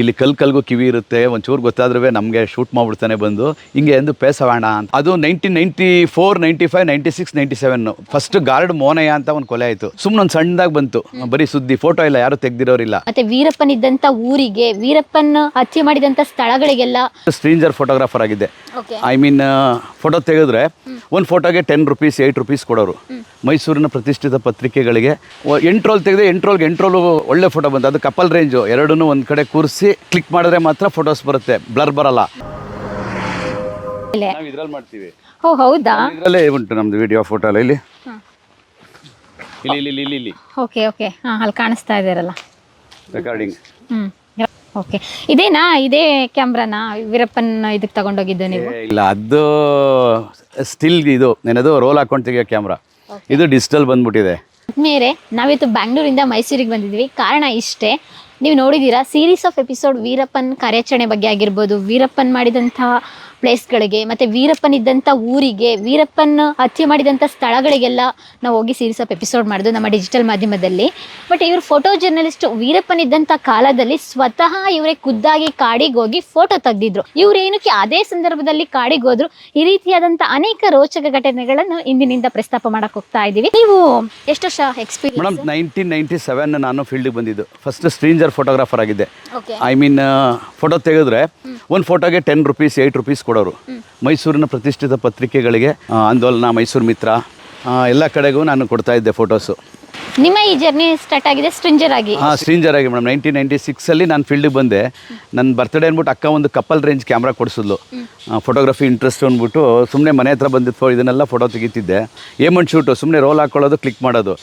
ಇಲ್ಲಿ ಕಲ್ ಕಲ್ಗೂ ಕಿವಿ ಇರುತ್ತೆ ಒಂಚೂರು ಗೊತ್ತಾದ್ರೆ ನಮಗೆ ಶೂಟ್ ಮಾಡ್ಬಿಡ್ತಾನೆ ಬಂದು ಹಿಂಗೆ ಎಂದು ಪೇಸವಾಣ ಅಂತ. ಅದು nineteen ninety four ninety five ninety six ninety seven first guard Monayya ಅಂತ ಒಂದು ಕೊಲೆ ಆಯ್ತು. ಸುಮ್ಮನೆ ಒಂದು ಸಣ್ಣದಾಗ ಬಂತು. ಬರೀ ಸುದ್ದಿ ಫೋಟೋ ಇಲ್ಲ ಯಾರು ತೆಗ್ದಿರೋರಿಲ್ಲ. ಮತ್ತೆ ವೀರಪ್ಪನ್ ಇದ್ದಂತ ಊರಿಗೆ ವೀರಪ್ಪನ್ ಹತ್ಯೆ ಮಾಡಿದಂತ ಸ್ಥಳಗಳಿಗೆಲ್ಲ ಸ್ಟ್ರೇಂಜರ್ ಫೋಟೋಗ್ರಾಫರ್ ಆಗಿದ್ದೆ. ಓಕೆ ಐ ಮೀನ್ ಫೋಟೋ ತೆಗೆದ್ರೆ ಒಂದು ಫೋಟೋಗೆ ಟೆನ್ ರುಪೀಸ್ ಏಯ್ಟ್ ರುಪೀಸ್ ಕೊಡೋರು. ಮೈಸೂರಿನ ಪ್ರತಿಷ್ಠಿತ ಪತ್ರಿಕೆಗಳಿಗೆ ಎಂಟ್ರೋಲ್ ಎಂಟು ರೋಲ್ ತೆಗೆದ್ರೆ ಎಂಟ್ರೋಲ್ಗೆ ಎಂಟು ರೋಲು ಒಳ್ಳೆ ಫೋಟೋ ಬಂತು. ಅದು ಕಪಲ್ ರೇಂಜು. ಎರಡನ್ನೂ ಒಂದು ಕಡೆ ಕೂರಿಸಿ ಕ್ಲಿಕ್ ಮಾಡಿದ್ರೆ ಮಾತ್ರ ಫೋಟೋಸ್ ಬರುತ್ತೆ. ಬ್ಲರ್ ಬರಲ್ಲ. ನಾವು ಇದ್ರಲ್ಲಿ ಮಾಡ್ತೀವಿ. ಓ ಹೌದಾ? ಇದರಲ್ಲೇ ಉಂಟು ನಮ್ದು ವಿಡಿಯೋ ಫೋಟೋ ಎಲ್ಲ ಇಲ್ಲಿ ಇಲ್ಲಿ ಇಲ್ಲಿ ಇಲ್ಲಿ. Okay okay. ಹಾ ಅಲ್ಲಿ ಕಾಣಿಸ್ತಾ ಇದ್ದೀರಲ್ಲ ರೆಕಾರ್ಡಿಂಗ್ ಓಕೆ. ಇದೇನಾ? ಇದೇ ಕ್ಯಾಮ್ರಾನ? ವೀರಪ್ಪನ್ ಇದಕ್ಕೆ ತಗೊಂಡೋಗಿದ್ದು ನೀವು? ಇಲ್ಲ ಅದು ಸ್ಟಿಲ್ ಇದು. ಏನದು? ರೋಲ್ ಹಾಕೊಂಡು ತೆಗಿಯೋ ಕ್ಯಾಮ್ರಾ. ಇದು ಡಿಜಿಟಲ್ ಬಂದ್ಬಿಟ್ಟಿದೆ. ಮೇರೆ ನಾವಿತ್ತು ಬ್ಯಾಂಗ್ಳೂರಿಂದ ಮೈಸೂರಿಗೆ ಬಂದಿದ್ವಿ. ಕಾರಣ ಇಷ್ಟೇ. ನೀವು ನೋಡಿದ್ದೀರಾ? ಸೀರೀಸ್ ಆಫ್ ಎಪಿಸೋಡ್ ವೀರಪ್ಪನ್ ಕಾರ್ಯಾಚರಣೆ ಬಗ್ಗೆ ಆಗಿರ್ಬೋದು ವೀರಪ್ಪನ್ ಮಾಡಿದಂತಹ ಪ್ಲೇಸ್ಗಳಿಗೆ ಮತ್ತೆ ವೀರಪ್ಪನ್ ಇದ್ದಂಥ ಊರಿಗೆ ವೀರಪ್ಪನ್ ಹತ್ಯೆ ಮಾಡಿದಂಥ ಸ್ಥಳಗಳಿಗೆಲ್ಲ ನಾವು ಹೋಗಿ ಸೀರೀಸ್ ಆಫ್ ಎಪಿಸೋಡ್ ಮಾಡಿದ್ದು ನಮ್ಮ ಡಿಜಿಟಲ್ ಮಾಧ್ಯಮದಲ್ಲಿ. ಬಟ್ ಇವರು ಫೋಟೋ ಜರ್ನಲಿಸ್ಟ್ ವೀರಪ್ಪನ್ ಇದ್ದಂಥ ಕಾಲದಲ್ಲಿ ಸ್ವತಃ ಇವರೇ ಖುದ್ದಾಗಿ ಕಾಡಿಗೆ ಹೋಗಿ ಫೋಟೋ ತೆಗೆದಿದ್ರು. ಇವ್ರು ಏನಕ್ಕೆ ಅದೇ ಸಂದರ್ಭದಲ್ಲಿ ಕಾಡಿಗೆ ಹೋದ್ರು? ಈ ರೀತಿಯಾದಂಥ ಅನೇಕ ರೋಚಕ ಘಟನೆಗಳನ್ನು ಇಂದಿನಿಂದ ಪ್ರಸ್ತಾಪ ಮಾಡಕ್ ಹೋಗ್ತಾ ಇದ್ದೀವಿ ನೀವು ಎಷ್ಟು ವರ್ಷ experience madam nineteen ninety seven ನಾನು ಫೀಲ್ಡಿಗೆ ಬಂದಿದ್ದು. ಫಸ್ಟ್ ಸ್ಟ್ರೇಂಜರ್ ಫೋಟೋಗ್ರಾಫರ್ ಆಗಿದ್ದೆ. ಐ ಮೀನ್ ಫೋಟೋ ತೆಗೆದ್ರೆ ಒಂದು ಫೋಟೋಗೆ ಟೆನ್ ರುಪೀಸ್ ಏಯ್ಟ್ ರುಪೀಸ್ ಕೊಡೋರು. ಮೈಸೂರಿನ ಪ್ರತಿಷ್ಠಿತ ಪತ್ರಿಕೆಗಳಿಗೆ ಆಂದೋಲನ ಮೈಸೂರು ಮಿತ್ರ ಎಲ್ಲ ಕಡೆಗೂ ನಾನು ಕೊಡ್ತಾ ಇದ್ದೆ ಫೋಟೋಸು. ನಿಮ್ಮ ಈ ಜರ್ನಿ ಸ್ಟಾರ್ಟ್ ಆಗಿದೆ ಸ್ಟ್ರಿಂಜರ್ ಆಗಿ? ಹಾಂ ಸ್ಟ್ರಿಂಜರ್ ಆಗಿ ಮೇಡಮ್. ನೈನ್ಟೀನ್ ನೈಂಟಿ ಸಿಕ್ಸಲ್ಲಿ ನಾನು ಫೀಲ್ಡಿಗೆ ಬಂದೆ. ನನ್ನ ಬರ್ತ್ಡೇ ಅಂದ್ಬಿಟ್ಟು ಅಕ್ಕ ಒಂದು ಕಪಲ್ ರೇಂಜ್ ಕ್ಯಾಮ್ರಾ ಕೊಡಿಸಿದ್ಲು. ಫೋಟೋಗ್ರಫಿ ಇಂಟ್ರೆಸ್ಟ್ ಅಂದ್ಬಿಟ್ಟು ಸುಮ್ಮನೆ ಮನೆ ಹತ್ರ ಬಂದಿತ್ತು ಇದನ್ನೆಲ್ಲ ಫೋಟೋ ತೆಗಿತಿದ್ದೆ. ಏಮಂಟ್ ಶೂಟು ಸುಮ್ಮನೆ ರೋಲ್ ಹಾಕೊಳ್ಳೋದು ಕ್ಲಿಕ್ ಮಾಡೋದು.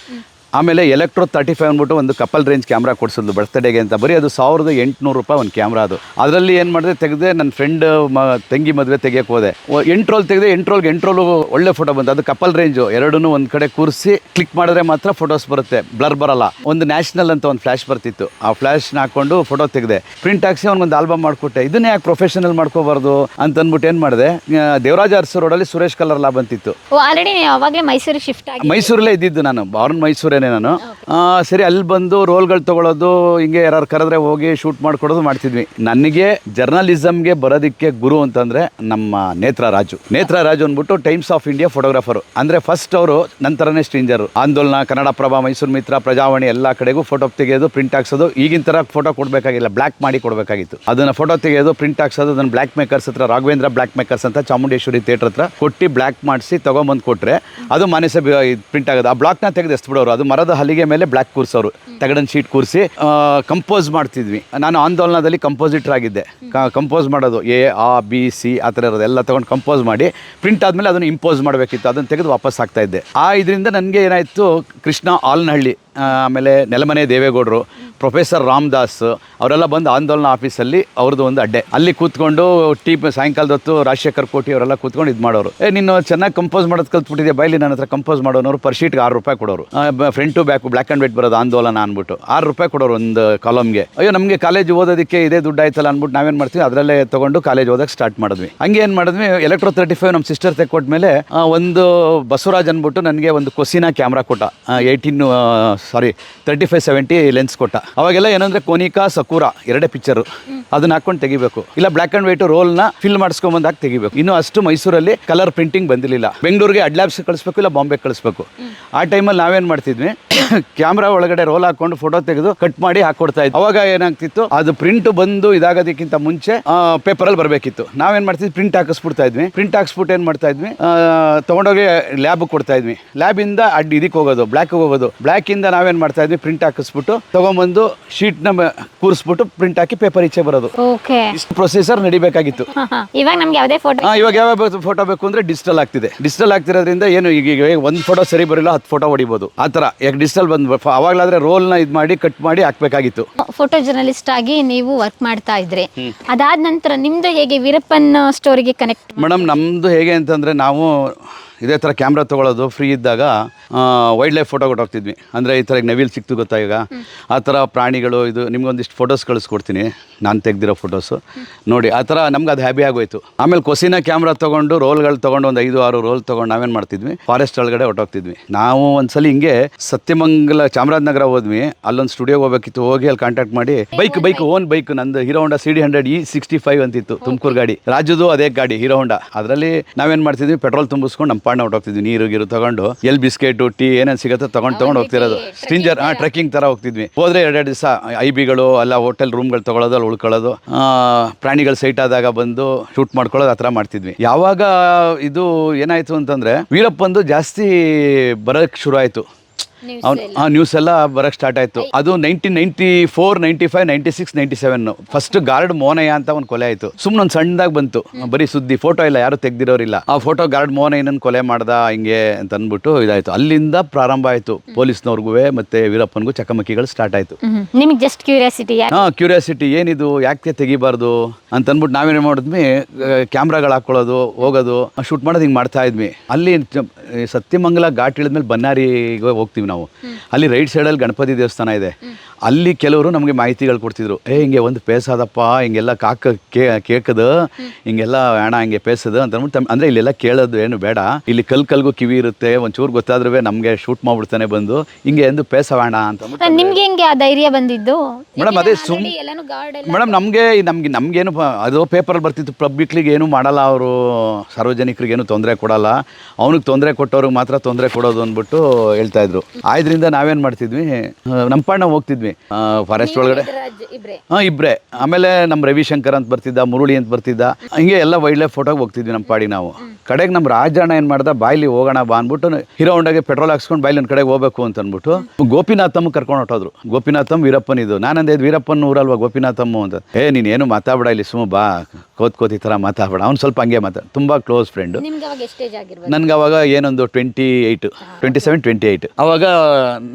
ಆಮೇಲೆ ಎಲೆಕ್ಟ್ರೋ ತರ್ಟಿ ಫೈವ್ ಅಂದ್ಬಿಟ್ಟು ಒಂದು ಕಪಲ್ ರೇಂಜ್ ಕ್ಯಾಮ್ರಾ ಕೊಡಿಸಿದ್ಲು ಬರ್ತ್ಡೇಗೆ ಅಂತ. ಬರೀ ಅದು ಸಾವಿರದ ಎಂಟುನೂರು ರೂಪಾಯಿ ಒಂದು ಕ್ಯಾಮ್ರಾ ಅದು. ಅದರಲ್ಲಿ ಏನು ಮಾಡಿದೆ? ತೆಗೆದೆ ನನ್ನ ಫ್ರೆಂಡ್ ಮ ತಂಗಿ ಮದುವೆ ತೆಗಿಯೋಕೆ ಹೋದೆ. ಎಂಟ್ರೋಲ್ ಎಂಟು ರೋಲ್ ತೆಗೆದೆ ಎಂಟ್ರೋಲ್ಗೆ ಎಂಟ್ರೋಲು ಎಂಟು ರೋಲು ಒಳ್ಳೆ ಫೋಟೋ ಬಂತು. ಅದು ಕಪಲ್ ರೇಂಜು ಎರಡನ್ನೂ ಒಂದು ಕಡೆ ಕೂರಿಸಿ ಕ್ಲಿಕ್ ಮಾಡಿದ್ರೆ ಮಾತ್ರ ಫೋಟೋಸ್ ಬರುತ್ತೆ. ಬ್ಲರ್ ಬರಲ್ಲ. ಒಂದು ನ್ಯಾಷನಲ್ ಅಂತ ಒಂದು ಫ್ಲ್ಯಾಶ್ ಬರ್ತಿತ್ತು. ಆ ಫ್ಲ್ಯಾಶ್ನ ಹಾಕೊಂಡು ಫೋಟೋ ತೆಗೆದೆ. ಪ್ರಿಂಟ್ ಹಾಕ್ಸಿ ಅವ್ನಿಗೊಂದು ಆಲ್ಬಮ್ ಮಾಡಿಕೊಟ್ಟೆ. ಇದನ್ನೇ ಯಾಕೆ ಪ್ರೊಫೆಷನಲ್ ಮಾಡ್ಕೋಬಾರ್ದು ಅಂತ ಅಂದ್ಬಿಟ್ಟು ಏನು ಮಾಡಿದೆ? ದೇವರಾಜ ಅರಸು ರೋಡಲ್ಲಿ ಸುರೇಶ್ ಕಲರ್ ಲಾ ಅಂತಿತ್ತು. ಆಲ್ರೆಡಿ ಅವಾಗಲೇ ಮೈಸೂರಿಗೆ ಶಿಫ್ಟ್ ಆಗಿ ಮೈಸೂರಲ್ಲೇ ಇದ್ದಿದ್ದು ನಾನು. ಬಾರ್ನ್ ಮೈಸೂರೇನೆ ನಾನು. ಸರಿ, ಅಲ್ಲಿ ಬಂದು ರೋಲ್ಗಳು ತೊಗೊಳೋದು, ಹಿಂಗೆ ಯಾರು ಕರೆದ್ರೆ ಹೋಗಿ ಶೂಟ್ ಮಾಡ್ಕೊಡೋದು ಮಾಡ್ತಿದ್ವಿ. ನನಗೆ ಜರ್ನಲಿಸಮ್ಗೆ ಬರೋದಕ್ಕೆ ಗುರು ಅಂತಂದರೆ ನಮ್ಮ ನೇತ್ರ ರಾಜು. ಅಂದ್ಬಿಟ್ಟು ಟೈಮ್ಸ್ ಆಫ್ ಇಂಡಿಯಾ ಫೋಟೋಗ್ರಾಫರು. ಅಂದರೆ ಫಸ್ಟ್ ಅವರು ನಂತರನೇ ಸ್ಟ್ರೇಂಜರು. ಆಂದೋಲನ, ಕನ್ನಡ ಪ್ರಭಾ, ಮೈಸೂರು ಮಿತ್ರ, ಪ್ರಜಾವಾಣಿ ಎಲ್ಲ ಕಡೆಗೂ ಫೋಟೋ ತೆಗೆಯೋದು ಪ್ರಿಂಟ್ ಹಾಕ್ಸೋದು. ಈಗಿನ ಥರ ಫೋಟೋ ಕೊಡಬೇಕಾಗಿಲ್ಲ ಬ್ಲ್ಯಾಕ್ ಮಾಡಿ ಕೊಡಬೇಕಾಗಿತ್ತು. ಅದನ್ನು ಫೋಟೋ ತೆಗೆಯೋದು ಪ್ರಿಂಟ್ ಹಾಕ್ಸೋದು, ಅದನ್ನ ಬ್ಲ್ಯಾಕ್ ಮೇಕರ್ಸ್ ಹತ್ರ, ರಾಘವೇಂದ್ರ ಬ್ಲ್ಯಾಕ್ ಮೇಕರ್ಸ್ ಅಂತ ಚಾಮುಂಡೇಶ್ವರಿ ಥಿಯೇಟರ್ ಹತ್ರ ಕೊಟ್ಟು ಬ್ಲ್ಯಾಕ್ ಮಾಡಿಸಿ ತೊಗೊಂಬಂದು ಕೊಟ್ಟರೆ ಅದು ಮಾನಸ ಪ್ರಿಂಟ್ ಆಗೋದು. ಆ ಬ್ಲಾಕ್ನ ತೆಗೆದು ಎಸ್ಬಿಡೋರು ಅದು ಮರದ ಹಲಿಗೆ ಮೇಲೆ ಬ್ಲ್ಯಾಕ್ ಕೂರಿಸೋರು. ತಗಡನ್ ಶೀಟ್ ಕೂರಿಸಿ ಕಂಪೋಸ್ ಮಾಡ್ತಿದ್ವಿ. ನಾನು ಆಂದೋಲನದಲ್ಲಿ ಕಂಪೋಸಿಟರ್ ಆಗಿದ್ದೆ. ಕಂಪೋಸ್ ಮಾಡೋದು ಎ, ಆ, ಬಿ, ಸಿ, ಆ ಥರ ಇರೋದು. ಎಲ್ಲ ತೊಗೊಂಡು ಕಂಪೋಸ್ ಮಾಡಿ ಪ್ರಿಂಟ್ ಆದಮೇಲೆ ಅದನ್ನು ಇಂಪೋಸ್ ಮಾಡಬೇಕಿತ್ತು. ಅದನ್ನು ತೆಗೆದು ವಾಪಸ್ ಆಗ್ತಾ ಇದ್ದೆ. ಆ, ಇದರಿಂದ ನನಗೆ ಏನಾಯಿತು, ಕೃಷ್ಣ ಆಲ್ನಹಳ್ಳಿ ಆಮೇಲೆ ನೆಲಮನೆ ದೇವೇಗೌಡರು ಪ್ರೊಫೆಸರ್ ರಾಮದಾಸ್, ಅವರೆಲ್ಲ ಬಂದು ಆಂದೋಲನ ಆಫೀಸಲ್ಲಿ ಅವ್ರದ್ದು ಒಂದು ಅಡ್ಡೆ. ಅಲ್ಲಿ ಕೂತ್ಕೊಂಡು ಟೀ ಸಾಯಂಕಾಲದ ಹೊತ್ತು ರಾಜಶೇಖರ್ ಕೋಟಿ ಅವರೆಲ್ಲ ಕೂತ್ಕೊಂಡು ಇದು ಮಾಡೋರು. ಏ, ನೀನು ಚೆನ್ನಾಗಿ ಕಂಪೋಸ್ ಮಾಡೋದು ಕಲ್ತ್ಬಿಟ್ಟಿದೆ ಬೈಲಿ ನನ್ನ ಹತ್ರ ಕಂಪೋಸ್ ಮಾಡೋನವ್ರು ಪರ್ ಶೀಟ್ಗೆ ಆರು ರೂಪಾಯಿ ಕೊಡೋರು. Front to back black and white ಬರೋದು ಆಂದೋಲನ ಅಂದ್ಬಿಟ್ಟು ಆರು ರೂಪಾಯಿ ಕೊಡೋರು ಒಂದು ಕಾಲಮ್ಗೆ ಅಯ್ಯೋ, ನಮಗೆ ಕಾಲೇಜ್ ಓದೋದಕ್ಕೆ ಇದೇ ದುಡ್ಡು ಆಯ್ತಲ್ಲ ಅಂದ್ಬಿಟ್ಟು ನಾವೇನು ಮಾಡ್ತೀವಿ? ಅದರಲ್ಲೇ ತೊಗೊಂಡು ಕಾಲೇಜ್ ಓದಕ್ಕೆ ಸ್ಟಾರ್ಟ್ ಮಾಡಿದ್ವಿ. ಹಂಗೆ ಏನು ಮಾಡಿದ್ವಿ? ಎಲೆಕ್ಟ್ರೋ ತರ್ಟಿ ಫೈವ್ ನಮ್ಮ ಸಿಸ್ಟರ್ ತೆಕ್ಕೊಟ್ಮೇಲೆ ಮೇಲೆ ಒಂದು ಬಸವರಾಜ್ ಅಂದ್ಬಿಟ್ಟು ನನಗೆ ಒಂದು ಕೊಸಿನ ಕ್ಯಾಮ್ರಾ ಕೊಟ್ಟ. Eighteen sorry thirty five seventy lens ಕೊಟ್ಟ. ಅವಾಗೆಲ್ಲ ಏನಂದ್ರೆ ಕೋನಿಕಾ, ಸಕೂರ ಎರಡೇ ಪಿಕ್ಚರು ಅದನ್ನ ಹಾಕೊಂಡು ತೆಗಿಬೇಕು. ಇಲ್ಲ ಬ್ಲ್ಯಾಕ್ ಆ್ಯಂಡ್ ವೈಟ್ ರೋಲ್ನ ಫಿಲ್ ಮಾಡಿಸ್ಕೊಂಡ್ ಬಂದಾಗ ತೆಗಿಬೇಕು. ಇನ್ನು ಅಷ್ಟು ಮೈಸೂರಲ್ಲಿ ಕಲರ್ ಪ್ರಿಂಟಿಂಗ್ ಬಂದಿರಲಿಲ್ಲ. ಬೆಂಗಳೂರಿಗೆ ಅಡ್ಲ್ಯಾಬ್ಸ್ ಕಳಿಸ್ಬೇಕು, ಇಲ್ಲ ಬಾಂಬೆ ಕಳಿಸ್ಬೇಕು. ಆ ಟೈಮಲ್ಲಿ ನಾವೇನು ಮಾಡ್ತಿದ್ವಿ? ಕ್ಯಾಮ್ರಾ ಒಳಗಡೆ ರೋಲ್ ಹಾಕೊಂಡು ಫೋಟೋ ತೆಗೆದು ಕಟ್ ಮಾಡಿ ಹಾಕೊಡ್ತಾ ಇದ್ವಿ. ಅವಾಗ ಏನಾಗ್ತಿತ್ತು ಅದು ಪ್ರಿಂಟ್ ಬಂದು ಇದಾಗೋದಕ್ಕಿಂತ ಮುಂಚೆ ಪೇಪರಲ್ಲಿ ಬರಬೇಕಿತ್ತು. ನಾವೇನ್ ಮಾಡ್ತಿದ್ವಿ ಪ್ರಿಂಟ್ ಹಾಕಿಸ್ಬಿಡ್ತಾ ಇದ್ವಿ. ಪ್ರಿಂಟ್ ಹಾಕ್ಸ್ಬಿಟ್ಟು ಏನ್ ಮಾಡ್ತಾ ಇದ್ವಿ ತಗೊಂಡೋಗಿ ಲ್ಯಾಬ್ ಕೊಡ್ತಾ ಇದ್ವಿ. ಲ್ಯಾಬಿಂದ ಅಡ್ಡ ಇದಕ್ಕೆ ಹೋಗೋದು ಬ್ಲ್ಯಾಕ್ ಹೋಗೋದು. ಬ್ಲ್ಯಾಕಿಂದ ನಾವೇನ್ ಮಾಡ್ತಾ ಇದ್ವಿ ಪ್ರಿಂಟ್ ಹಾಕಿಸ್ಬಿಟ್ಟು ಶೀಟ್ನ ಕೂರಿಸ್ಬಿಟ್ಟು ಪ್ರಿಂಟ್ ಹಾಕಿ ಪೇಪರ್ ಈಚೆ ಬರೋದು. ಇಷ್ಟು ಪ್ರೊಸೆಸರ್ ನಡಿಬೇಕಾಗಿತ್ತು. ಇವಾಗ ನಮ್ಗೆ ಯಾವುದೇ ಫೋಟೋ ಇವಾಗ ಯಾವ ಫೋಟೋ ಬೇಕು ಅಂದ್ರೆ ಡಿಜಿಟಲ್ ಆಗ್ತಿದೆ. ಡಿಜಿಟಲ್ ಆಗ್ತಿರೋದ್ರಿಂದ ಏನು ಈಗ ಒಂದ್ ಫೋಟೋ ಸರಿ ಬರಲ್ಲ ಹತ್ತು ಫೋಟೋ ಹೊಡಿಬೋದು. ಆ ಥರ. ಯಾಕೆ ಡಿಜಿಟಲ್ ಬಂದು ಅವಾಗಲಾದ್ರೆ ರೋಲ್ನ ಇದು ಮಾಡಿ ಕಟ್ ಮಾಡಿ ಹಾಕ್ಬೇಕಾಗಿತ್ತು. ಫೋಟೋ ಜರ್ನಲಿಸ್ಟ್ ಆಗಿ ನೀವು ವರ್ಕ್ ಮಾಡ್ತಾ ಇದ್ರೆ. ಅದಾದ ನಂತರ ನಿಮ್ದು ಹೇಗೆ ವೀರಪ್ಪನ್ ಸ್ಟೋರಿಗೆ ಕನೆಕ್ಟ್ ಮೇಡಮ್ ನಮ್ದು ಹೇಗೆ ಅಂತಂದ್ರೆ ನಾವು ಇದೇ ಥರ ಕ್ಯಾಮ್ರಾ ತೊಗೊಳೋದು ಫ್ರೀ ಇದ್ದಾಗ ವೈಲ್ಡ್ ಲೈಫ್ ಫೋಟೋ ಕೊಟ್ಟೋಗ್ತಿದ್ವಿ ಅಂದರೆ ಈ ಥರ ಈಗ ನವಿಲ್ ಸಿಕ್ತು ಗೊತ್ತಾ ಈಗ? ಆ ಥರ ಪ್ರಾಣಿಗಳು, ಇದು ನಿಮ್ಗೊಂದಿಷ್ಟು ಫೋಟೋಸ್ ಕಳಿಸ್ಕೊಡ್ತೀನಿ. ನಾನು ತೆಗ್ದಿರೋ ಫೋಟೋಸು ನೋಡಿ, ಆ ಥರ ನಮ್ಗೆ ಅದು ಹ್ಯಾಬಿ ಆಗೋಯ್ತು. ಆಮೇಲೆ ಕೊಸಿನ ಕ್ಯಾಮ್ರಾ ತೊಗೊಂಡು, ರೋಲ್ಗಳು ತೊಗೊಂಡು ಒಂದು ಐದು, ಆರು ರೋಲ್ ತೊಗೊಂಡು ನಾವೇನು ಮಾಡ್ತಿದ್ವಿ? ಫಾರೆಸ್ಟ್ ಒಳಗಡೆ ಹೊಟ್ಟೋಗ್ತಿದ್ವಿ ನಾವು ಒಂದ್ಸಲಿ ಹಿಂಗೆ ಸತ್ಯಮಂಗಲ ಚಾಮರಾಜನಗರ ಹೋದ್ವಿ. ಅಲ್ಲೊಂದು ಸ್ಟುಡಿಯೋಗೆ ಹೋಗಬೇಕಿತ್ತು. ಹೋಗಿ ಅಲ್ಲಿ ಕಾಂಟ್ಯಾಕ್ಟ್ ಮಾಡಿ ಬೈಕ್ ಬೈಕ್ ಓನ್ ಬೈಕ್ ನಂದು hero honda C D hundred E sixty five ಅಂತಿತ್ತು. ತುಮಕೂರು ಗಾಡಿ. ರಾಜುದು ಅದೇ ಗಾಡಿ ಹೀರೋ ಹೊಂಡಾ ಅದರಲ್ಲಿ ನಾವೇನು ಮಾಡ್ತಿದ್ವಿ? ಪೆಟ್ರೋಲ್ ತುಂಬಿಸ್ಕೊಂಡು ನಮ್ಮ ಪಾಣ್ಣ ಹೊಟ್ಟೋಗ್ತಿದ್ವಿ ನೀರು ಗೀರು ತಗೊಂಡು ಎಲ್ಲಿ ಬಿಸ್ಕೆಟು ಟೀ ಏನೇನು ಸಿಗುತ್ತೆ ತಗೊಂಡು ತಗೊಂಡು ಹೋಗ್ತಿರೋದು. ಸ್ಟಿಂಜರ್ ಹಾಂ ಟ್ರೆಕ್ಕಿಂಗ್ ತರ ಹೋಗ್ತಿದ್ವಿ. ಹೋದ್ರೆ ಎರಡೆರಡು ದಿವಸ ಐ ಬಿಗಳು ಅಲ್ಲ ಹೋಟೆಲ್ ರೂಮ್ಗಳು ತಗೊಳ್ಳೋದು ಅಲ್ಲಿ ಉಳ್ಕೊಳ್ಳೋದು. ಪ್ರಾಣಿಗಳು ಸೈಟ್ ಆದಾಗ ಬಂದು ಶೂಟ್ ಮಾಡ್ಕೊಳ್ಳೋದು ಆ ಥರ ಮಾಡ್ತಿದ್ವಿ. ಯಾವಾಗ ಇದು ಏನಾಯ್ತು ಅಂತಂದ್ರೆ ವೀರಪ್ಪಂದು ಜಾಸ್ತಿ ಬರೋಕ್ಕೆ ಶುರು ಆಯಿತು. ಅವ್ನು ಆ ನ್ಯೂಸ್ ಎಲ್ಲ ಬರಕ್ಕೆ ಸ್ಟಾರ್ಟ್ ಆಯಿತು. ಅದು nineteen ninety four ninety five ninety six ninety seven first guard Monayya ಅಂತ ಒಂದು ಕೊಲೆ ಆಯಿತು. ಸುಮ್ಮನೆ ಒಂದು ಸಣ್ಣದಾಗಿ ಬಂತು. ಬರೀ ಸುದ್ದಿ ಫೋಟೋ ಇಲ್ಲ ಯಾರು ತೆಗ್ದಿರೋರಿಲ್ಲ. ಆ ಫೋಟೋ ಗಾರ್ಡ್ ಮೋನಯ್ಯನ ಕೊಲೆ ಮಾಡ್ದ ಹಿಂಗೆ ಅಂತ ಅಂದ್ಬಿಟ್ಟು ಇದಾಯಿತು. ಅಲ್ಲಿಂದ ಪ್ರಾರಂಭ ಆಯಿತು. ಪೊಲೀಸ್ನವ್ರಿಗೂ ಮತ್ತೆ ವೀರಪ್ಪನಿಗೂ ಚಕಮಕಿಗಳು ಸ್ಟಾರ್ಟ್ ಆಯಿತು. ನಿಮಗೆ ಜಸ್ಟ್ ಕ್ಯೂರಿಯಾಸಿಟಿ ಹಾಂ ಕ್ಯೂರಿಯಾಸಿಟಿ ಏನಿದು? ಯಾಕೆ ತೆಗಿಬಾರ್ದು? ಅಂತ ಅಂದ್ಬಿಟ್ಟು ನಾವೇನು ಮಾಡಿದ್ವಿ ಕ್ಯಾಮ್ರಾಗಳು ಹಾಕೊಳ್ಳೋದು ಹೋಗೋದು ಶೂಟ್ ಮಾಡೋದು ಹಿಂಗೆ ಮಾಡ್ತಾ ಇದ್ವಿ. ಅಲ್ಲಿ ಸತ್ಯಮಂಗಲ ಘಾಟ್ ಇಳಿದ್ಮೇಲೆ ಬನ್ನಾರಿಗೆ ಹೋಗ್ತೀವಿ ನಾವು. ಅಲ್ಲಿ ರೈಟ್ ಸೈಡಲ್ಲಿ ಗಣಪತಿ ದೇವಸ್ಥಾನ ಇದೆ. ಅಲ್ಲಿ ಕೆಲವರು ನಮಗೆ ಮಾಹಿತಿಗಳು ಕೊಡ್ತಿದ್ರು. ಏ ಹಿಂಗೆ ಒಂದು ಪೇಸಾದಪ್ಪ ಹಿಂಗೆಲ್ಲ ಕಾಕ ಕೇ ಕೇಕದು ಹಿಂಗೆಲ್ಲ ಹಣ ಹಿಂಗೆ ಪೇಸದು ಅಂತ ಅಂದ್ಬಿಟ್ಟು ಅಂದ್ರೆ ಇಲ್ಲೆಲ್ಲ ಕೇಳೋದು ಏನು ಬೇಡ. ಇಲ್ಲಿ ಕಲ್ ಕಲ್ಗೂ ಕಿವಿ ಇರುತ್ತೆ ಒಂಚೂರು ಗೊತ್ತಾದ್ರೂ ನಮಗೆ ಶೂಟ್ ಮಾಡ್ಬಿಡ್ತಾನೆ ಬಂದು ಹಿಂಗೆ ಎಂದು ಪೇಸವೇಣ ಅಂತ ನಿಮ್ಗೆ ಹೆಂಗೆ ಆ ಧೈರ್ಯ ಬಂದಿದ್ದು? ಮೇಡಮ್ ಅದೇ ಸುಮ್ ಮೇಡಮ್ ನಮಗೆ ನಮ್ಗೆ ನಮಗೇನು ಅದು ಪೇಪರಲ್ಲಿ ಬರ್ತಿತ್ತು ಪಬ್ಲಿಕ್ಲಿಗೆ ಏನು ಮಾಡಲ್ಲ ಅವರು. ಸಾರ್ವಜನಿಕರಿಗೆ ಏನು ತೊಂದರೆ ಕೊಡಲ್ಲ. ಅವ್ನಿಗೆ ತೊಂದರೆ ಕೊಟ್ಟವ್ರಿಗೆ ಮಾತ್ರ ತೊಂದರೆ ಕೊಡೋದು ಅಂದ್ಬಿಟ್ಟು ಹೇಳ್ತಾ ಇದ್ರು. ಆದ್ರಿಂದ ನಾವೇನು ಮಾಡ್ತಿದ್ವಿ? ನಮ್ಮ ಪಾಣ್ಣ ಹೋಗ್ತಿದ್ವಿ. ಫಾರೆಸ್ಟ್ ಒಳಗಡೆ. ಇಬ್ರೆ? ಹಾಂ ಇಬ್ಬರೇ ಆಮೇಲೆ ನಮ್ಮ ರವಿಶಂಕರ್ ಅಂತ ಬರ್ತಿದ್ದ ಮುರುಳಿ ಅಂತ ಬರ್ತಿದ್ದ. ಹಿಂಗೆ ಎಲ್ಲ ವೈಲ್ಡ್ ಲೈಫ್ ಫೋಟೋಗೆ ಹೋಗ್ತಿದ್ವಿ ನಮ್ಮ ಪಾಡಿ ನಾವು. ಕಡೆಗೆ ನಮ್ಮ ರಾಜಣ್ಣ ಏನು ಮಾಡ್ದ ಬಾಯ್ಲಿ ಹೋಗೋಣ ಬಾ ಅಂದ್ಬಿಟ್ಟು ಹೀರೋ ಹೊಂಡಾಗೆ ಪೆಟ್ರೋಲ್ ಹಾಕ್ಸ್ಕೊಂಡು ಬಾಯ್ಲಿ ನನ್ನ ಕಡೆಗೆ ಹೋಗ್ಬೇಕು ಅಂತ ಅಂದ್ಬಿಟ್ಟು ಗೋಪಿನಾಥಮ್ಮ ಕರ್ಕೊಂಡು ಹೊಟ್ಟೋದ್ರು ಗೋಪಿನಾಥಮ್ ವೀರಪ್ಪನ್ ಇದು. ನಾನು ಅಂದೆ ಇದು ವೀರಪ್ಪನ್ ಊರಲ್ವಾ ಗೋಪಿನಾಥಮ್ಮ ಅಂತ. ಏ ನೀನು ಏನು ಮಾತಾಡ ಇಲ್ಲಿ ಸುಮ್ಮ ಬಾ. ಕೋತ್ ಕೋತಿ ಥರ ಮಾತಾಡ್ಬೇಡ. ಅವ್ನು ಸ್ವಲ್ಪ ಹಂಗೆ ಮಾತಾಡ ತುಂಬ ಕ್ಲೋಸ್ ಫ್ರೆಂಡು ನನ್ಗೆ ಅವಾಗ ಏನೊಂದು twenty eight twenty seven twenty eight ಅವಾಗ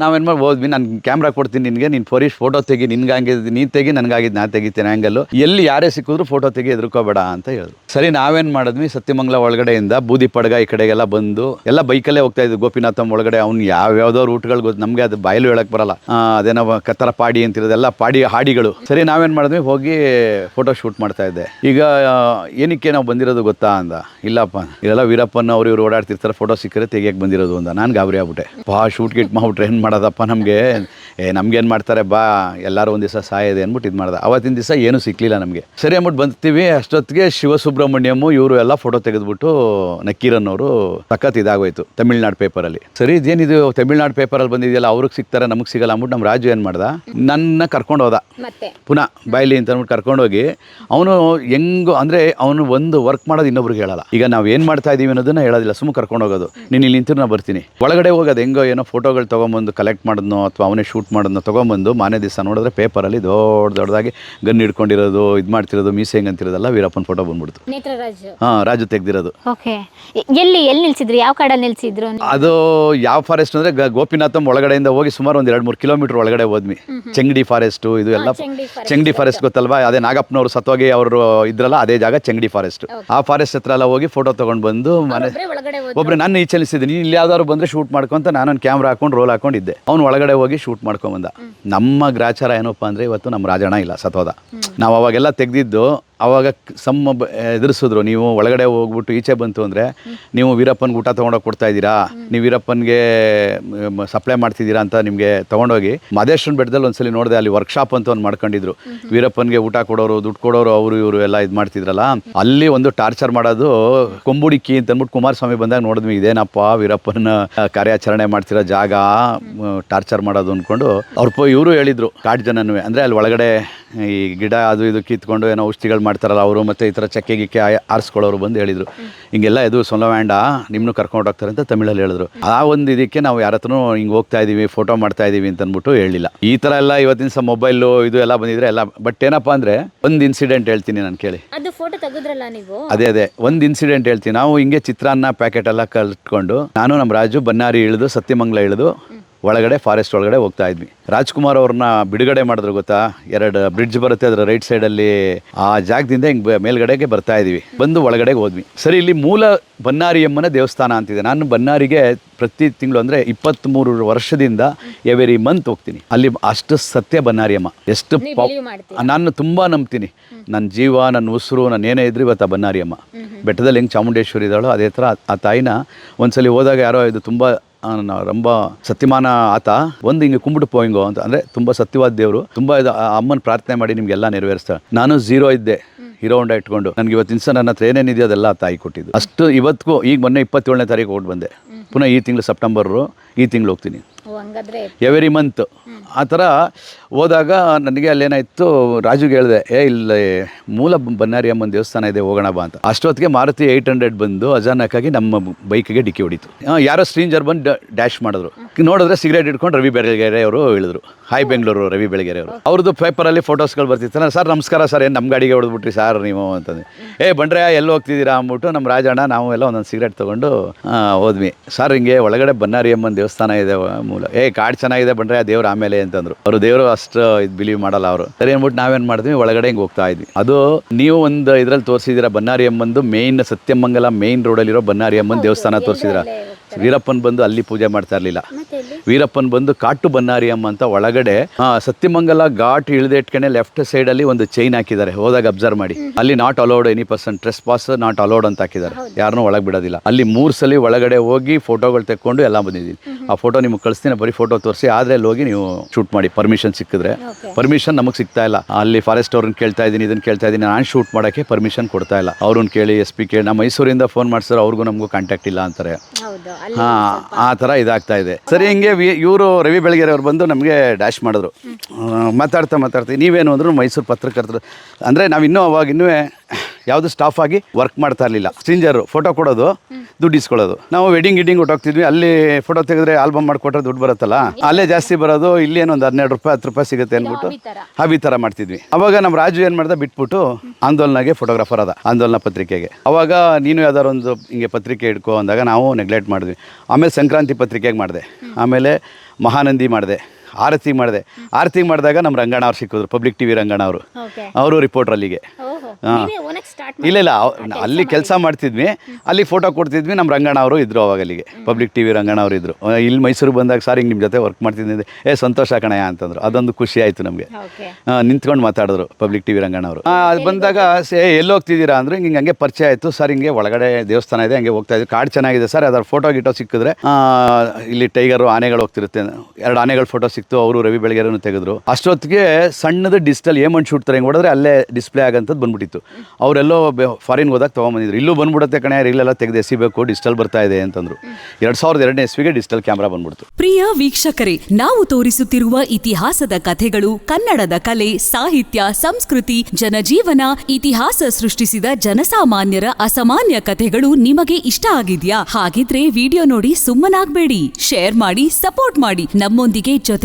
ನಾವೇನು ಮಾಡಿ ಹೋದ್ವಿ ನಾನು ಕ್ಯಾಮ್ರಾ ಕೊಡ್ತೀನಿ ನಿನಗೆ, ನೀನು ಫೋರಿಶ್ ಫೋಟೋ ತೆಗಿ, ನಿನ್ಗೆ ಹಂಗಿದ್ದು ನೀನು ತೆಗಿ ನನಗಾಗಿದ್ದು ನಾ ತೆಗಿತೇನೆ ಆ್ಯಂಗಲ್ಲು ಎಲ್ಲಿ ಯಾರೇ ಸಿಕ್ಕಿದ್ರು ಫೋಟೋ ತೆಗಿ ಎದ್ರುಕೋಬೇಡ ಅಂತ ಹೇಳಿದ್ರು ಸರಿ, ನಾವೇನು ಮಾಡಿದ್ವಿ? ಸತ್ಯಮಂಗಲ ಒಳಗಡೆಯಿಂದ ಬೂದಿ ಪಡ್ಗ ಈ ಕಡೆಗೆಲ್ಲ ಬಂದು, ಎಲ್ಲ ಬೈಕಲ್ಲೇ ಹೋಗ್ತಾ ಇದ್ವಿ. ಗೋಪಿನಾಥಮ್ ಒಳಗಡೆ ಅವ್ನು ಯಾವ್ಯಾವ್ದೋ ರೂಟ್ಗಳು ಗೊತ್ತು ನಮಗೆ ಅದು ಬಾಯಲು ಹೇಳಕ್ಕೆ ಬರಲ್ಲ. ಅದೇನೋ ಕತ್ತರ ಪಾಡಿ ಅಂತಿರೋದೆಲ್ಲ ಪಾಡಿ ಹಾಡಿಗಳು. ಸರಿ, ನಾವೇನು ಮಾಡಿದ್ವಿ? ಹೋಗಿ ಫೋಟೋ ಶೂಟ್ ಮಾಡ್ತಾ ಇದ್ದೆ. ಈಗ ಏನಕ್ಕೆ ನಾವು ಬಂದಿರೋದು ಗೊತ್ತಾ ಅಂದ? ಇಲ್ಲಪ್ಪ, ಇಲ್ಲೆಲ್ಲ ವೀರಪ್ಪನ ಅವ್ರು ಇವ್ರು ಓಡಾಡ್ತಿರ್ತಾರೆ ಫೋಟೋ ಸಿಕ್ಕರೆ ತೆಗಿಯಕ್ಕೆ ಬಂದಿರೋದು ಅಂತ ನಾನು ಗಾಬರಿ ಆಗ್ಬಿಟ್ಟೆ. ಬಾ ಶೂಟ್ ಗಿಟ್ ಮಾಡ್ಬಿಟ್ರೆ ಏನು ಮಾಡೋದಪ್ಪ ನಮಗೆ? ಏ ನಮ್ಗೇನು ಮಾಡ್ತಾರೆ ಬಾ ಎಲ್ಲರೂ ಒಂದು ದಿವಸ ಸಾಯದೆ ಅಂದ್ಬಿಟ್ಟು ಇದು ಮಾಡ್ದೆ. ಅವತ್ತಿನ ದಿವಸ ಏನೂ ಸಿಕ್ಕಲಿಲ್ಲ ನಮಗೆ. ಸರಿ ಅಂದ್ಬಿಟ್ಟು ಬಂದ್ತೀವಿ ಅಷ್ಟೊತ್ತಿಗೆ ಶಿವಸುಬ್ರಹ್ಮಣ್ಯಮು ಇವರು ಎಲ್ಲ ಫೋಟೋ ತೆಗೆದ್ಬಿಟ್ಟು ನಕ್ಕೀರನ್ ಅವರು ಸಖತ್ ಇದಾಗೋಯ್ತು ತಮಿಳ್ನಾಡು ಪೇಪರಲ್ಲಿ ಸರಿ ಇದೇನಿದು ತಮಿಳ್ನಾಡು ಪೇಪರಲ್ಲಿ ಬಂದಿದೆಯಲ್ಲ ಅವ್ರಿಗೆ ಸಿಗ್ತಾರೆ ನಮಗೆ ಸಿಗಲ್ಲ ಅಂದ್ಬಿಟ್ಟು ನಮ್ಮ ರಾಜು ಏನು ಮಾಡ್ದ? ನನ್ನ ಕರ್ಕೊಂಡು ಹೋದ. ಪುನಃ ಬಾಯ್ಲಿ ಅಂತ ಅಂದ್ಬಿಟ್ಟು ಕರ್ಕೊಂಡೋಗಿ ಅವನು ಹೆಂಗೋ ಅಂದರೆ ಅವನು ಒಂದು ವರ್ಕ್ ಮಾಡೋದು ಇನ್ನೊಬ್ರಿಗೆ ಹೇಳಲ್ಲ. ಈಗ ನಾವು ಏನು ಮಾಡ್ತಾ ಇದೀವಿ ಅನ್ನೋದನ್ನ ಹೇಳೋದಿಲ್ಲ ಸುಮ್ಮನೆ ಕರ್ಕೊಂಡು ಹೋಗೋದು. ನೀನು ಇಲ್ಲಿ ನಿಂತಿರು ನಾ ಬರ್ತೀನಿ. ಒಳಗಡೆ ಹೋಗೋದು ಹೆಂಗೋ ಏನೋ ಫೋಟೋಗಳು ತೊಗೊಂಬಂದು ಕಲೆಕ್ಟ್ ಮಾಡೋದನ್ನೋ ಅಥವಾ ಅವನೇ ಶೂಟ್ ಮಾಡೋದನ್ನ ತೊಗೊಂಬಂದು ಮಾನೇ ದಿವಸ ನೋಡಿದ್ರೆ ಪೇಪರಲ್ಲಿ ದೊಡ್ಡ ದೊಡ್ಡದಾಗಿ ಗನ್ ಹಿಡ್ಕೊಂಡಿರೋದು ಇದು ಮಾಡ್ತಿರೋದು ಮೀಸೆ ಹೆಂಗೆ ಅಂತಿರೋದಲ್ಲ ವೀರಪ್ಪನ ಫೋಟೋ ಬಂದ್ಬಿಡ್ತು. ನೇತ್ರರಾಜ್ ಹಾಂ ರಾಜು ತೆಗ್ದಿರೋದು. ಓಕೆ. ಎಲ್ಲಿ ಎಲ್ಲಿ ನಿಲ್ಸಿದ್ರಿ? ಯಾವ ಕಾಡಲ್ಲಿ ನಿಲ್ಸಿದ್ರು ಅದು ಯಾವ ಫಾರೆಸ್ಟ್ ಅಂದರೆ ಗೋಪಿನಾಥಂ ಒಳಗಡೆಯಿಂದ ಹೋಗಿ ಸುಮಾರು ಒಂದು ಎರಡು ಮೂರು ಕಿಲೋಮೀಟರ್ ಒಳಗಡೆ ಹೋದ್ವಿ. ಚೆಂಗಡಿ ಫಾರೆಸ್ಟು ಇದು ಎಲ್ಲ ಚೆಂಗಡಿ forest ಚೆಂಗಡಿ ಫಾರೆಸ್ಟ್ ಗೊತ್ತಲ್ವಾ? ಅದೇ ನಾಗಪ್ಪನವರು ಸತ್ತೋಗಿ ಅವರು ಇದ್ರಲ್ಲ ಅದೇ ಜಾಗ ಚೆಂಗಡಿ ಫಾರೆಸ್ಟ್ ಆ ಫಾರೆಸ್ಟ್ ಹತ್ರ ಎಲ್ಲ ಹೋಗಿ ಫೋಟೋ ತೊಗೊಂಡು ಬಂದು ಮನೆ ಒಬ್ರೇ ಒಳಗಡೆ ಹೋದ್ರು. ಒಬ್ರು ನಾನು ಈಚೆ ನಿಲ್ಸಿದ್ದೀನಿ. ಇಲ್ಲಿ ಯಾವ್ದಾದ್ರು ಬಂದ್ರೆ ಶೂಟ್ ಮಾಡ್ಕೊಂತ ನಾನೊಂದು ಕ್ಯಾಮ್ರಾ ಹಾಕೊಂಡು ರೋಲ್ ಹಾಕೊಂಡಿದ್ದೆ. ಅವ್ನು ಒಳಗಡೆ ಹೋಗಿ ಶೂಟ್ ಮಾಡ್ಕೊಂಬಂದ ನಮ್ಮ ಗ್ರಾಚಾರ ಏನಪ್ಪ ಅಂದರೆ ಇವತ್ತು ನಮ್ಮ ರಾಜಣ್ಣ ಇಲ್ಲ ಸತೋದ ನಾವು ಅವಾಗೆಲ್ಲ ತೆಗ್ದಿದ್ದು ಅವಾಗ ಸಮ್ಮ ಎದುರಿಸಿದ್ರು. ನೀವು ಒಳಗಡೆ ಹೋಗ್ಬಿಟ್ಟು ಈಚೆ ಬಂತು ಅಂದರೆ ನೀವು ವೀರಪ್ಪನ್ಗೆ ಊಟ ತೊಗೊಂಡೋಗಿ ಕೊಡ್ತಾ ಇದ್ದೀರಾ? ನೀವು ವೀರಪ್ಪನ್ಗೆ ಸಪ್ಲೈ ಮಾಡ್ತಿದ್ದೀರಾ ಅಂತ ನಿಮಗೆ ತೊಗೊಂಡೋಗಿ ಮಹದೇಶ್ವರನ ಬೆಟ್ಟದಲ್ಲಿ ಒಂದ್ಸಲಿ ನೋಡಿದೆ ಅಲ್ಲಿ ವರ್ಕ್ಶಾಪ್ ಅಂತ ಒಂದು ಮಾಡ್ಕೊಂಡಿದ್ರು. ವೀರಪ್ಪನಿಗೆ ಊಟ ಕೊಡೋರು, ದುಡ್ಡು ಕೊಡೋರು ಅವರು ಇವರು ಎಲ್ಲ ಇದು ಮಾಡ್ತಿದ್ರಲ್ಲ? ಅಲ್ಲಿ ಒಂದು ಟಾರ್ಚರ್ ಮಾಡೋದು ಕೊಂಬುಡಿಕ್ಕಿ ಅಂತ ಅಂದ್ಬಿಟ್ಟು ಕುಮಾರಸ್ವಾಮಿ ಬಂದಾಗ ನೋಡಿದ್ವಿ, ಇದೇನಪ್ಪ ವೀರಪ್ಪನ ಕಾರ್ಯಾಚರಣೆ ಮಾಡ್ತಿರೋ ಜಾಗ ಟಾರ್ಚರ್ ಮಾಡೋದು ಅಂದ್ಕೊಂಡು ಅವ್ರ ಇವರು ಹೇಳಿದ್ರು, ಕಾಡು ಜನನೂ ಅಂದರೆ ಅಲ್ಲಿ ಒಳಗಡೆ ಈ ಗಿಡ ಅದು ಇದು ಕಿತ್ಕೊಂಡು ಏನೋ ಔಷಧಿಗಳು ಮಾಡ್ತಾರಲ್ಲ ಅವರು ಮತ್ತೆ ಈ ಥರ ಚಕ್ಕೆ ಗಿಕ್ಕೆ ಆರಿಸ್ಕೊಳ್ಳೋರು ಬಂದು ಹೇಳಿದ್ರು. ಹಿಂಗೆಲ್ಲ ಇದು ಸೊಲವ್ಯಾಂಡ ನಿಮ್ಮನ್ನು ಕರ್ಕೊಂಡು ಹೋಗ್ತಾರೆ ಅಂತ ತಮಿಳಲ್ಲಿ ಹೇಳಿದ್ರು. ಆ ಒಂದು ಇದಕ್ಕೆ ನಾವು ಯಾರ ಹತ್ರನೂ ಹಿಂಗೆ ಹೋಗ್ತಾ ಇದ್ದೀವಿ ಫೋಟೋ ಮಾಡ್ತಾ ಇದ್ದೀವಿ ಅಂತ ಅಂದ್ಬಿಟ್ಟು ಹೇಳಿಲ್ಲ. ಈ ಥರ ಎಲ್ಲ ಇವತ್ತಿನ ಸಹ ಮೊಬೈಲು ಇದು ಎಲ್ಲ ಬಂದಿದ್ರೆ ಎಲ್ಲ ಬಟ್ ಏನಪ್ಪ ಅಂದರೆ ಒಂದು ಇನ್ಸಿಡೆಂಟ್ ಹೇಳ್ತೀನಿ ನಾನು ಕೇಳಿ. ಅದು ಫೋಟೋ ತೆಗೆದ್ರಲ್ಲ ನೀವು? ಅದೇ ಅದೇ. ಒಂದು ಇನ್ಸಿಡೆಂಟ್ ಹೇಳ್ತೀನಿ. ನಾವು ಹಿಂಗೆ ಚಿತ್ರಾನ್ನ ಪ್ಯಾಕೆಟ್ ಎಲ್ಲ ಕಲ್ತ್ಕೊಂಡು ನಾನು ನಮ್ಮ ರಾಜು ಬನ್ನಾರಿ ಇಳಿದು ಸತ್ಯಮಂಗ್ಲ ಇಳಿದು ಒಳಗಡೆ ಫಾರೆಸ್ಟ್ ಒಳಗಡೆ ಹೋಗ್ತಾ ಇದ್ವಿ. ರಾಜ್ಕುಮಾರ್ ಅವ್ರನ್ನ ಬಿಡುಗಡೆ ಮಾಡಿದ್ರು ಗೊತ್ತಾ? ಎರಡು ಬ್ರಿಡ್ಜ್ ಬರುತ್ತೆ ಅದರ ರೈಟ್ ಸೈಡಲ್ಲಿ ಆ ಜಾಗದಿಂದ ಹಿಂಗೆ ಮೇಲ್ಗಡೆಗೆ ಬರ್ತಾ ಇದೀವಿ ಬಂದು ಒಳಗಡೆ ಹೋದ್ವಿ. ಸರಿ ಇಲ್ಲಿ ಮೂಲ ಬನ್ನಾರಿಯಮ್ಮನ ದೇವಸ್ಥಾನ ಅಂತಿದೆ. ನಾನು ಬನ್ನಾರಿಗೆ ಪ್ರತಿ ತಿಂಗಳು ಅಂದರೆ ಇಪ್ಪತ್ತ್ಮೂರು ವರ್ಷದಿಂದ ಎವರಿ ಮಂತ್ ಹೋಗ್ತೀನಿ. ಅಲ್ಲಿ ಅಷ್ಟು ಸತ್ಯ ಬನ್ನಾರಿಯಮ್ಮ ಎಷ್ಟು ನೀವು ಪಾಪ್ ನಾನು ತುಂಬ ನಂಬ್ತೀನಿ. ನನ್ನ ಜೀವ ನನ್ನ ಉಸಿರು ನಾನು ಏನೇ ಇದ್ರು ಇವತ್ತು ಆ ಬನ್ನಾರಿಯಮ್ಮ ಬೆಟ್ಟದಲ್ಲಿ ಹೆಂಗೆ ಚಾಮುಂಡೇಶ್ವರಿ ಇದ್ದಾಳೋ ಅದೇ ಥರ ಆ ತಾಯಿನ ಒಂದ್ಸಲಿ ಹೋದಾಗ ಯಾರೋ ಇದು ತುಂಬ ರಂಬ ಸತ್ಯಮಾನ ಆತ. ಒಂದು ಹಿಂಗೆ ಕುಂಬಿಟ್ಟು ಪೋಯಿಂಗೋ ಅಂತ. ಅಂದ್ರೆ ತುಂಬಾ ಸತ್ಯವಾದ ದೇವರು. ತುಂಬ ಇದು ಅಮ್ಮನ ಪ್ರಾರ್ಥನೆ ಮಾಡಿ ನಿಮಗೆಲ್ಲ ನೆರವೇರಿಸ್ತಾರೆ ನಾನು ಝೀರೋ ಇದ್ದೆ, ಹೀರೋ ಹೊಂಡ ಇಟ್ಕೊಂಡು. ನನಗೆ ಇವತ್ತಿನ ನನ್ನ ಹತ್ರ ಏನೇನಿದೆಯೋ ಅದೆಲ್ಲ ತಾಯಿ ಕೊಟ್ಟಿದ್ದು. ಅಷ್ಟು ಇವತ್ತಿಗೂ, ಈಗ ಮೊನ್ನೆ ಇಪ್ಪತ್ತೇಳನೇ ತಾರೀಕು ಹೋಗಿ ಬಂದೆ. ಪುನಃ ಈ ತಿಂಗಳು ಸೆಪ್ಟೆಂಬರು ಈ ತಿಂಗಳು ಹೋಗ್ತೀನಿ. ಎವ್ರಿ ಹಂಗಾದ್ರೆ ಎವರಿ ಮಂತ್ ಆ ಥರ ಹೋದಾಗ ನನಗೆ ಅಲ್ಲೇನಾಯಿತು ರಾಜುಗೆ ಹೇಳಿದೆ ಏ ಇಲ್ಲಿ ಮೂಲ ಬನ್ನಾರಿ ಅಮ್ಮನ ದೇವಸ್ಥಾನ ಇದೆ ಹೋಗೋಣ ಬಾ ಅಂತ. ಅಷ್ಟೊತ್ತಿಗೆ ಮಾರುತಿ ಏಯ್ಟ್ ಹಂಡ್ರೆಡ್ ಬಂದು ಅಜಾನಕ್ಕಾಗಿ ನಮ್ಮ ಬೈಕಿಗೆ ಡಿಕ್ಕಿ ಹೊಡಿತು. ಯಾರೋ ಸ್ಟ್ರೀಂಜರ್ ಬಂದು ಡ್ಯಾಶ್ ಮಾಡಿದ್ರು. ನೋಡಿದ್ರೆ ಸಿಗರೇಟ್ ಇಟ್ಕೊಂಡು ರವಿ ಬೆಳಗೆರೆ ಅವರು ಹೇಳಿದ್ರು. ಹಾಯ್ ಬೆಂಗಳೂರು ರವಿ ಬೆಳಗೆರೆ ಅವರು ಅವ್ರದ್ದು ಪೇಪರಲ್ಲಿ ಫೋಟೋಸ್ಗಳು ಬರ್ತಿತ್ತು ಸರ್ ನಮಸ್ಕಾರ ಸರ್ ಏನು ನಮ್ಮ ಗಾಡಿಗೆ ಹೊಡೆದ್ಬಿಟ್ರಿ ಸರ್ ನೀವು? ಅಂತಂದು. ಏ ಬಂಡ್ರೆ ಎಲ್ಲಿ ಹೋಗ್ತಿದ್ದೀರಾ? ಅಂದ್ಬಿಟ್ಟು ನಮ್ಮ ರಾಜಣ್ಣ ನಾವು ಎಲ್ಲ ಒಂದೊಂದು ಸಿಗರೇಟ್ ತೊಗೊಂಡು ಹೋದ್ವಿ. ಸರ್ ಹಿಂಗೆ ಒಳಗಡೆ ಬನ್ನಾರಿ ಅಮ್ಮನ ದೇವಸ್ಥಾನ ಇದೆ ಮೂಲ. ಏ ಕಾಡು ಚೆನ್ನಾಗಿದೆ ಬಂಡ್ರೆ ದೇವ್ರು ಆಮೇಲೆ ಅಂತಂದ್ರು. ಅವರು ದೇವರು ಅಷ್ಟು ಇದು ಬಿಲೀವ್ ಮಾಡಲ್ಲ ಅವರು. ಸರಿ ಅಂದ್ಬಿಟ್ಟು ನಾವೇನು ಮಾಡಿದ್ವಿ? ಒಳಗಡೆ ಹಿಂಗೆ ಹೋಗ್ತಾ ಇದ್ವಿ. ಅದು ನೀವು ಒಂದು ಇದ್ರಲ್ಲಿ ತೋರಿಸಿದಿರ ಬನ್ನಾರಿ ಅಮ್ಮಂದು ಮೇಯ್ನ್ ಸತ್ಯಮಂಗಲ ಮೇಯ್ನ್ ರೋಡಲ್ಲಿರೋ ಬನ್ನಾರಿ ಅಮ್ಮನ ದೇವಸ್ಥಾನ ತೋರಿಸಿದ್ರ? ವೀರಪ್ಪನ್ ಬಂದು ಅಲ್ಲಿ ಪೂಜೆ ಮಾಡ್ತಾ ಇರಲಿಲ್ಲ. ವೀರಪ್ಪನ್ ಬಂದು ಕಾಟು ಬನ್ನಾರಿ ಅಮ್ಮ ಅಂತ ಒಳಗಡೆ ಸತ್ಯಮಂಗಲ ಘಾಟ್ ಇಳಿದಿಟ್ಕೊಂಡೆ ಲೆಫ್ಟ್ ಸೈಡ್ ಅಲ್ಲಿ ಒಂದು ಚೈನ್ ಹಾಕಿದ್ದಾರೆ. ಹೋದಾಗ ಅಬ್ಸರ್ವ್ ಮಾಡಿ. ಅಲ್ಲಿ not allowed any person trespass not allowed ಅಂತ ಹಾಕಿದ್ದಾರೆ. ಯಾರನ್ನೂ ಒಳಗೆ ಬಿಡೋದಿಲ್ಲ. ಅಲ್ಲಿ ಮೂರು ಸಲ ಒಳಗಡೆ ಹೋಗಿ ಫೋಟೋಗಳು ತೆಕ್ಕೊಂಡು ಎಲ್ಲ ಬಂದಿದ್ದೀನಿ. ಆ ಫೋಟೋ ನಿಮ್ಗೆ ಕಳಿಸ್ತೀನಿ ಬರೀ ಫೋಟೋ ತೋರಿಸಿ ಆದ್ರೆ ಅಲ್ಲಿ ಹೋಗಿ ನೀವು ಶೂಟ್ ಮಾಡಿ. ಪರ್ಮಿಷನ್ ಸಿಕ್ಕಿದ್ರೆ. ಪರ್ಮಿಷನ್ ನಮಗೆ ಸಿಗ್ತಾ ಇಲ್ಲ. ಅಲ್ಲಿ ಫಾರೆಸ್ಟ್ ಅವ್ರನ್ನ ಕೇಳ್ತಾ ಇದ್ದೀನಿ ಇದನ್ನ ಕೇಳ್ತಾ ಇದ್ದೀನಿ ನಾನು ಶೂಟ್ ಮಾಡೋಕ್ಕೆ ಪರ್ಮಿಷನ್ ಕೊಡ್ತಾ ಇಲ್ಲ. ಅವ್ರನ್ನ ಕೇಳಿ ಎಸ್ ಪಿ ಕೇಳಿ ನಮ್ಮ ಮೈಸೂರಿಂದ ಫೋನ್ ಮಾಡ್ಸಿದ್ರೆ ಅವ್ರಿಗೂ ನಮಗೂ ಕಾಂಟ್ಯಾಕ್ಟ್ ಇಲ್ಲ ಅಂತಾರೆ. ಹಾ ಆ ಥರ ಇದಾಗ್ತಾ ಇದೆ. ಸರಿ ಹಿಂಗೆ ಇವರು ರವಿ ಬೆಳಗೆರೆ ಅವ್ರು ಬಂದು ನಮಗೆ ಡ್ಯಾಶ್ ಮಾಡಿದ್ರು. ಮಾತಾಡ್ತಾ ಮಾತಾಡ್ತಾ ನೀವೇನು ಅಂದ್ರು ಮೈಸೂರು ಪತ್ರಕರ್ತರು. ಅಂದರೆ ನಾವು ಇನ್ನೂ ಅವಾಗ ಇನ್ನೂ ಯಾವುದು ಸ್ಟಾಫ್ ಆಗಿ ವರ್ಕ್ ಮಾಡ್ತಾ ಇರಲಿಲ್ಲ. ಸ್ಟ್ರಿಂಜರು ಫೋಟೋ ಕೊಡೋದು ದುಡ್ಡು ಇಸ್ಕೊಳ್ಳೋದು. ನಾವು ವೆಡ್ಡಿಂಗ್ ಗಿಡ್ಡಿಂಗ್ ಹೋಗ್ತಿದ್ವಿ. ಅಲ್ಲಿ ಫೋಟೋ ತೆಗೆದ್ರೆ ಆಲ್ಬಮ್ ಮಾಡಿಕೊಟ್ರೆ ದುಡ್ಡು ಬರುತ್ತಲ್ಲ? ಅಲ್ಲೇ ಜಾಸ್ತಿ ಬರೋದು ಇಲ್ಲಿ ಏನೊಂದು ಒಂದು ಹನ್ನೆರಡು ರೂಪಾಯಿ ಹತ್ತು ರೂಪಾಯಿ ಸಿಗುತ್ತೆ ಅಂದ್ಬಿಟ್ಟು ಅವಿ ಥರ ಮಾಡ್ತಿದ್ವಿ. ಅವಾಗ ನಮ್ಮ ರಾಜು ಏನು ಮಾಡ್ದೆ ಬಿಟ್ಬಿಟ್ಟು ಆಂದೋಲನಗೆ ಫೋಟೋಗ್ರಾಫರ್ ಅದ ಆಂದೋಲನ ಪತ್ರಿಕೆಗೆ. ಅವಾಗ ನೀನು ಯಾವ್ದಾರು ಒಂದು ಹಿಂಗೆ ಪತ್ರಿಕೆ ಇಟ್ಕೋ ಅಂದಾಗ ನಾವು ನೆಗ್ಲೆಕ್ಟ್ ಮಾಡಿದ್ವಿ. ಆಮೇಲೆ ಸಂಕ್ರಾಂತಿ ಪತ್ರಿಕೆಗೆ ಮಾಡಿದೆ. ಆಮೇಲೆ ಮಹಾನಂದಿ ಮಾಡಿದೆ. ಆರತಿ ಮಾಡಿದೆ. ಆರತಿ ಮಾಡಿದಾಗ ನಮ್ಮ ರಂಗಣ್ಣ ಅವ್ರು ಸಿಕ್ಕಿದ್ರು ಪಬ್ಲಿಕ್ ಟಿ ವಿ ರಂಗಣ್ಣ ಅವರು. ಅವರು ರಿಪೋರ್ಟರ್ ಅಲ್ಲಿಗೆ. ಇಲ್ಲ ಇಲ್ಲ ಅಲ್ಲಿ ಕೆಲಸ ಮಾಡ್ತಿದ್ವಿ. ಅಲ್ಲಿ ಫೋಟೋ ಕೊಡ್ತಿದ್ವಿ ನಮ್ಮ ರಂಗಣ್ಣ ಅವರು ಇದ್ರು ಅವಾಗ ಅಲ್ಲಿಗೆ. ಪಬ್ಲಿಕ್ ಟಿ ವಿ ರಂಗಣ್ಣ ಅವರು ಇದ್ರು. ಇಲ್ಲಿ ಮೈಸೂರು ಬಂದಾಗ ಸಾರ್ ಹಿಂಗೆ ನಿಮ್ಮ ಜೊತೆ ವರ್ಕ್ ಮಾಡ್ತಿದ್ದೆ ಏ ಸಂತೋಷ ಕಣಯ್ಯ ಅಂತಂದ್ರು. ಅದೊಂದು ಖುಷಿ ಆಯಿತು ನಮಗೆ. ನಿಂತ್ಕೊಂಡು ಮಾತಾಡಿದ್ರು ಪಬ್ಲಿಕ್ ಟಿ ವಿ ರಂಗಣ್ಣ ಅವರು. ಅದು ಬಂದಾಗ ಸೇ ಎಲ್ಲಿ ಹೋಗ್ತಿದ್ದೀರಾ? ಅಂದ್ರೆ ಹಿಂಗೆ ಹಂಗೆ ಪರಿಚಯ ಆಯಿತು. ಸರ್ ಹಿಂಗೆ ಒಳಗಡೆ ದೇವಸ್ಥಾನ ಇದೆ ಹಂಗೆ ಹೋಗ್ತಾ ಇದ್ವಿ. ಕಾಡು ಚೆನ್ನಾಗಿದೆ ಸರ್ ಅದರ ಫೋಟೋ ಗಿಟೋ ಸಿಕ್ಕಿದ್ರೆ ಇಲ್ಲಿ ಟೈಗರು ಆನೆಗಳು ಹೋಗ್ತಿರುತ್ತೆ. ಎರಡು ಆನೆಗಳ ಫೋಟೋ ಸಿಕ್ತು, ಅವರು ರವಿ ಬೆಳಗೆರನ್ನು ತೆಗೆದ್ರು. ಅಷ್ಟೊತ್ತಿಗೆ ಸಣ್ಣದ ಡಿಜಿಟಲ್ ಏಮನ್ ಶೂಟ್ ತರ ಹಿಂಗೆ ಹೊಡೆದ್ರೆ ಅಲ್ಲೇ ಡಿಸ್ಪ್ಲೇ ಆಗಂತದ್ದು ಬಂದ್ಬಿಟ್ಟಿತ್ತು. ಅವರೆಲ್ಲೋ ಫಾರಿನ್ ಹೋದಾಗ ತೊಗೊಂಬಂದಿದ್ರು. ಇಲ್ಲೂ ಬಂದ್ಬಿಡುತ್ತೆ ಕಣೆ ರೀಲೆಲ್ಲ ತೆಗೆದು ಎಸಿಬೇಕು ಡಿಜಿಟಲ್ ಬರ್ತಾ ಇದೆ ಅಂತಂದ್ರು. ಎರಡ್ ಸಾವಿರದ ಎರಡನೇ ಇಸ್ವಿಗೆ ಡಿಜಿಟಲ್ ಕ್ಯಾಮ್ರಾ ಬಂದ್ಬಿಡ್ತು. ಪ್ರಿಯ ವೀಕ್ಷಕರೇ, ನಾವು ತೋರಿಸುತ್ತಿರುವ ಇತಿಹಾಸದ ಕಥೆಗಳು ಕನ್ನಡದ ಕಲೆ, ಸಾಹಿತ್ಯ, ಸಂಸ್ಕೃತಿ, ಜನಜೀವನ, ಇತಿಹಾಸ ಸೃಷ್ಟಿಸಿದ ಜನಸಾಮಾನ್ಯರ ಅಸಾಮಾನ್ಯ ಕಥೆಗಳು ನಿಮಗೆ ಇಷ್ಟ ಆಗಿದ್ಯಾ? ಹಾಗಿದ್ರೆ ವಿಡಿಯೋ ನೋಡಿ ಸುಮ್ಮನಾಗ್ಬೇಡಿ. ಶೇರ್ ಮಾಡಿ, ಸಪೋರ್ಟ್ ಮಾಡಿ. ನಮ್ಮೊಂದಿಗೆ